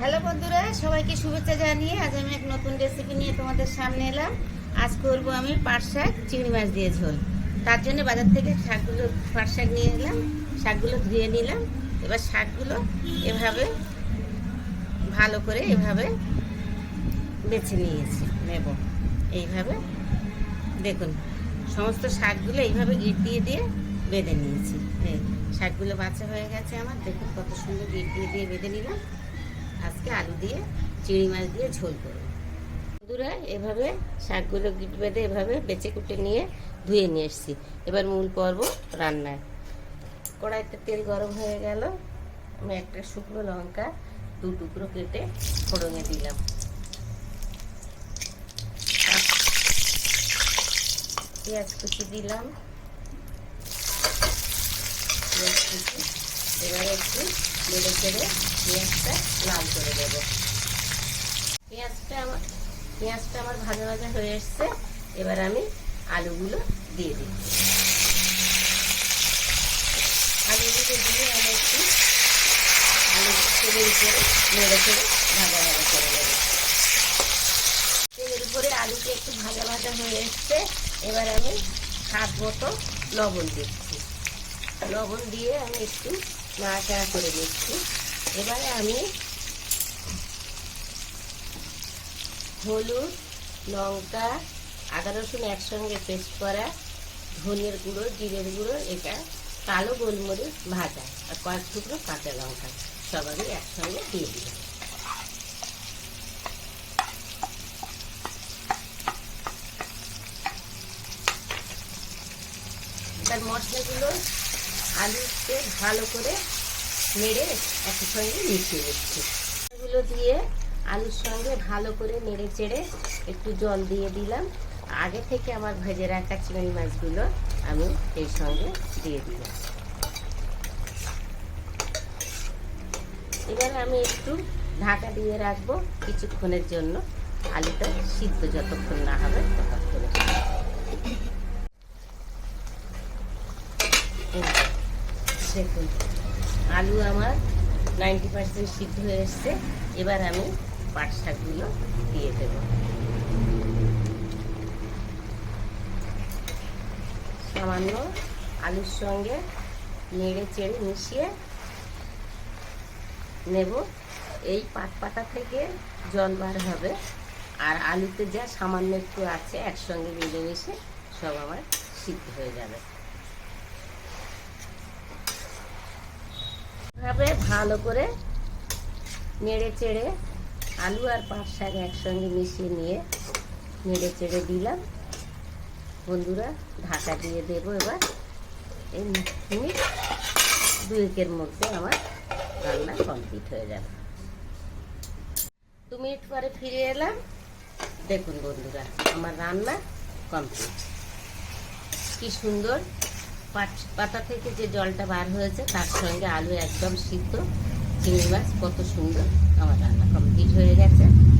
Hello বন্ধুরা, সবাইকে শুভেচ্ছা জানিয়ে আজ আমি এক নতুন রেসিপি নিয়ে তোমাদের সামনে এলাম। আজ করব আমি পাট শাক, চিংড়ি মাছ দিয়ে ঝোল। তার জন্য বাজার থেকে শাকগুলো, পাট শাক নিয়ে এলাম, শাকগুলো ধুয়ে নিলাম। এবার শাকগুলো এভাবে ভালো করে এভাবে বেছে নিয়েছি, নেব। এইভাবে দেখুন, সমস্ত শাকগুলো এইভাবে গিট দিয়ে দিয়ে বেঁধে নিয়েছি। শাকগুলো বাচ্চা হয়ে গেছে আমার, দেখুন কত সুন্দর গিট দিয়ে দিয়ে বেঁধে নিলাম। আজকে আলু দিয়ে, চিংড়ি মাছ দিয়ে ঝোল করব। বন্ধুরা, এভাবে শাকগুলো গিট বেঁধে এভাবে বেঁচে কুটে নিয়ে ধুয়ে নিয়ে এসেছি। এবার মূল পর্ব রান্নায়। কড়াইতে তেল গরম হয়ে গেল। আমি একটা শুকনো লঙ্কা দু টুকরো কেটে ফোড়নে দিলাম। পেঁয়াজ কুচি দিলাম। পেঁয়াজ কুচি, এবারে একটু নেড়ে চেড়ে পেঁয়াজটা লাল করে দেব। পেঁয়াজটা আমার পেঁয়াজটা আমার ভাজা ভাজা হয়ে এসছে। এবার আমি আলুগুলো দিয়ে দিচ্ছি আলুগুলো দিয়ে আমি একটু আলু তেলের উপরে নেড়ে চেড়ে ভাজা ভাজা করে নেব। তেলের উপরে আলুটা একটু ভাজা ভাজা হয়ে এসছে। এবার আমি হাত মতো লবণ দিচ্ছি। লবণ দিয়ে আমি একটু নাড়াচাড়া করে দিচ্ছি এবারে আমি হলুদ, লঙ্কা, আদা রসুন একসঙ্গে পেস্ট করা ধনের গুঁড়ো, জিরের গুঁড়ো, এটা কালো গোলমরিচ ভাজা আর কয়েক টুকরো কাঁচা লঙ্কা সব আমি একসঙ্গে দিয়ে দিলাম। তার মশলাগুলো আলুতে ভালো করে নেড়ে একই সঙ্গে মিশিয়ে দিচ্ছি এগুলো দিয়ে আলুর সঙ্গে ভালো করে নেড়ে চেড়ে একটু জল দিয়ে দিলাম। আগে থেকে আমার ভেজে রাখা চিংড়ি মাছগুলো আমি এই সঙ্গে দিয়ে দিলাম। এবারে আমি একটু ঢাকা দিয়ে রাখব কিছুক্ষণের জন্য। আলুটা সিদ্ধ যতক্ষণ না হবে ততক্ষণে। দেখুন, আলু আমার নাইনটি পার্সেন্ট সিদ্ধ হয়ে এসছে। এবার আমি পাট শাকগুলো দিয়ে দেব। সামান্য আলুর সঙ্গে নেড়ে চেড়ে মিশিয়ে নেব। এই পাট পাতা থেকে জল বার হবে। আর আলুতে যা সামান্য একটু আছে, একসঙ্গে মিলেমিশে সব আমার সিদ্ধ হয়ে যাবে। ভাবে ভালো করে নেড়ে চেড়ে আলু আর পাট শাক একসঙ্গে মিশিয়ে নিয়ে নেড়ে চেড়ে দিলাম। বন্ধুরা, ঢাকা দিয়ে দেবো এবার। এই মিনিট দুয়েকের মধ্যে আমার রান্না কমপ্লিট হয়ে যাবে। দু মিনিট পরে ফিরে এলাম। দেখুন বন্ধুরা, আমার রান্না কমপ্লিট। কি সুন্দর পাতা থেকে যে জলটা বার হয়েছে, তার সঙ্গে আলু একদম সিদ্ধ। চিংড়ি মাছ কত সুন্দর। আমার রান্না কমপ্লিট হয়ে গেছে।